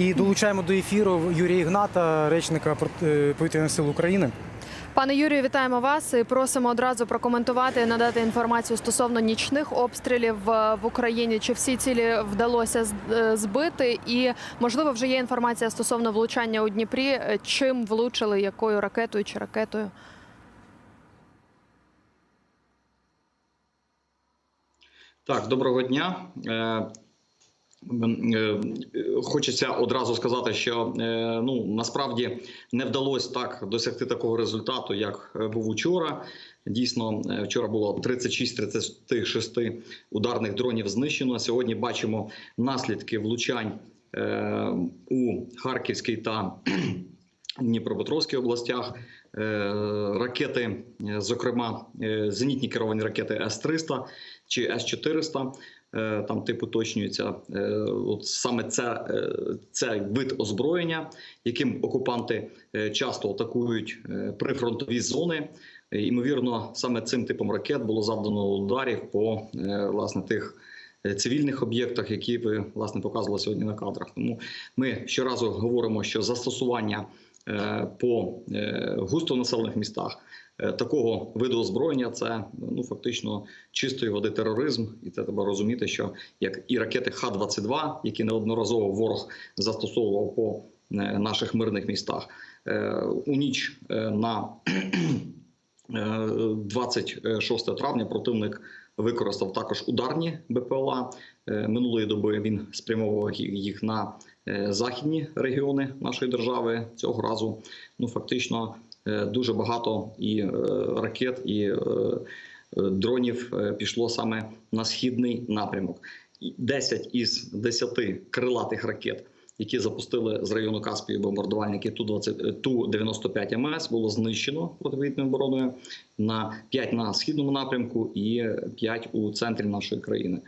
І долучаємо до ефіру Юрія Ігната, речника е, повітряних сил України. Пане Юрію, вітаємо вас і просимо одразу прокоментувати надати інформацію стосовно нічних обстрілів е, в Україні. Чи всі цілі вдалося е, збити? І можливо вже є інформація стосовно влучання у Дніпрі. Чим влучили, якою ракетою чи ракетою? Так, доброго дня. Е, Хочеться одразу сказати, що е, ну насправді не вдалося так досягти такого результату, як е, був учора. Дійсно, вчора було 36-36 ударних дронів знищено. Сьогодні бачимо наслідки влучань у Харківській та Дніпропетровській областях. Ракети, зокрема, зенітні керовані ракети С-300 чи С-400, е, там тип уточнюється. Е, От саме це, е, це вид озброєння, яким окупанти е, часто атакують е, прифронтові зони. Е, Ймовірно, саме цим типом ракет було завдано ударів по е, власне тих е, цивільних об'єктах, які ви власне показували сьогодні на кадрах. Тому ми щоразу говоримо, що застосування е, по е, густонаселених містах е, такого виду озброєння це ну фактично чистої води тероризм, і це треба розуміти, що як і ракети Х-22, які неодноразово ворог застосовував по е, наших мирних містах, е, у ніч е, на е, 26 травня противник використав також ударні БПЛА. Е, Минулої доби він спрямовував їх на е, західні регіони нашої держави. Цього разу ну фактично е, дуже багато і е, ракет, і е, е, дронів е, пішло саме на східний напрямок. І 10 із 10 крилатих ракет. Які запустили з району Каспії бомбардувальники Ту-20 Ту-95 МС було знищено протиповітряною обороною на 5 на східному напрямку і 5 у центрі нашої країни.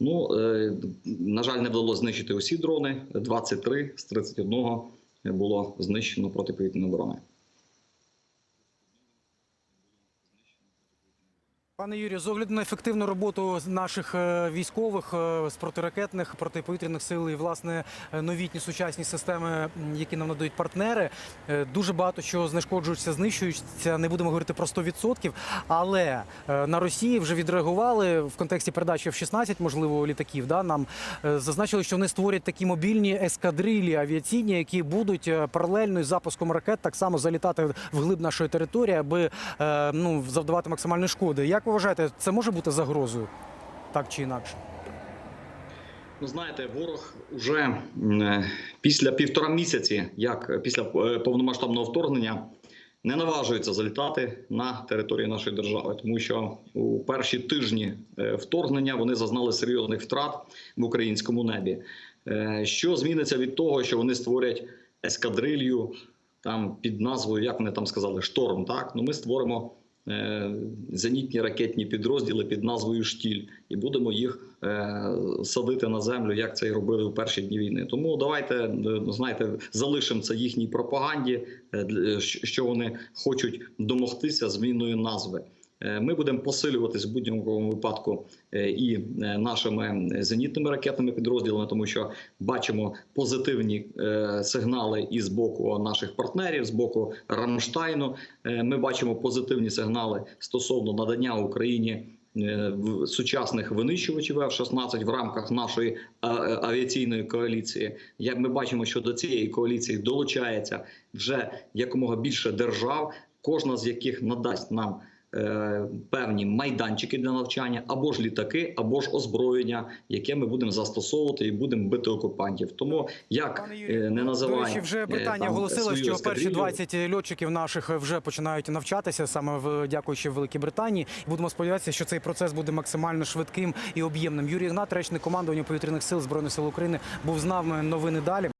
Ну е, на жаль, не вдалося знищити усі дрони. 23 з 31 було знищено протиповітряною обороною. Пане Юрію, з огляду на ефективну роботу наших е, військових е, з протиракетних протиповітряних сил і власне е, новітні сучасні системи, які нам надають партнери, дуже багато що знешкоджується, знищується. Не будемо говорити про 100%, але на Росії вже відреагували в контексті передачі F-16, можливо, літаків. Да, нам зазначили, що вони створять такі мобільні ескадрилі авіаційні, які будуть паралельно із запуском ракет так само залітати в глиб нашої території, аби ну завдавати максимальної шкоди. Як ви вважаєте, це може бути загрозою, так чи інакше? Ну, знаєте, ворог уже після півтора місяці, як е, після е, повномасштабного вторгнення, не наважується залітати на територію нашої держави, тому що у перші тижні е, вторгнення вони зазнали серйозних втрат в українському небі. Е, Що зміниться від того, що вони створять ескадрилью там під назвою, як вони там сказали, шторм? Так ну ми створимо е, зенітні ракетні підрозділи під назвою Штіль, і будемо їх е, садити на землю, як це і робили в перші дні війни. Тому давайте е, знаєте, залишимо це їхній пропаганді, е, що вони хочуть домогтися зміною назви. Е, Ми будемо посилюватись в будь-якому випадку е, і е, нашими зенітними ракетними підрозділами, тому що бачимо позитивні сигнали і з боку наших партнерів, з боку Рамштайну. Ми бачимо позитивні сигнали стосовно надання Україні. Сучасних винищувачів F-16 в рамках нашої авіаційної коаліції, як ми бачимо, що до цієї коаліції долучається вже якомога більше держав, кожна з яких надасть нам певні майданчики для навчання, або ж літаки, або ж озброєння, яке ми будемо застосовувати і будемо бити окупантів. Тому як е, не називаємо До речі, вже е, Британія там оголосила, що перші ескадрилью, 20 льотчиків наших вже починають навчатися саме в дякуючи Великій Британії. Будемо сподіватися, що цей процес буде максимально швидким і об'ємним. Юрій Ігнат, речник командування повітряних сил збройних сил України, був з нами новини далі.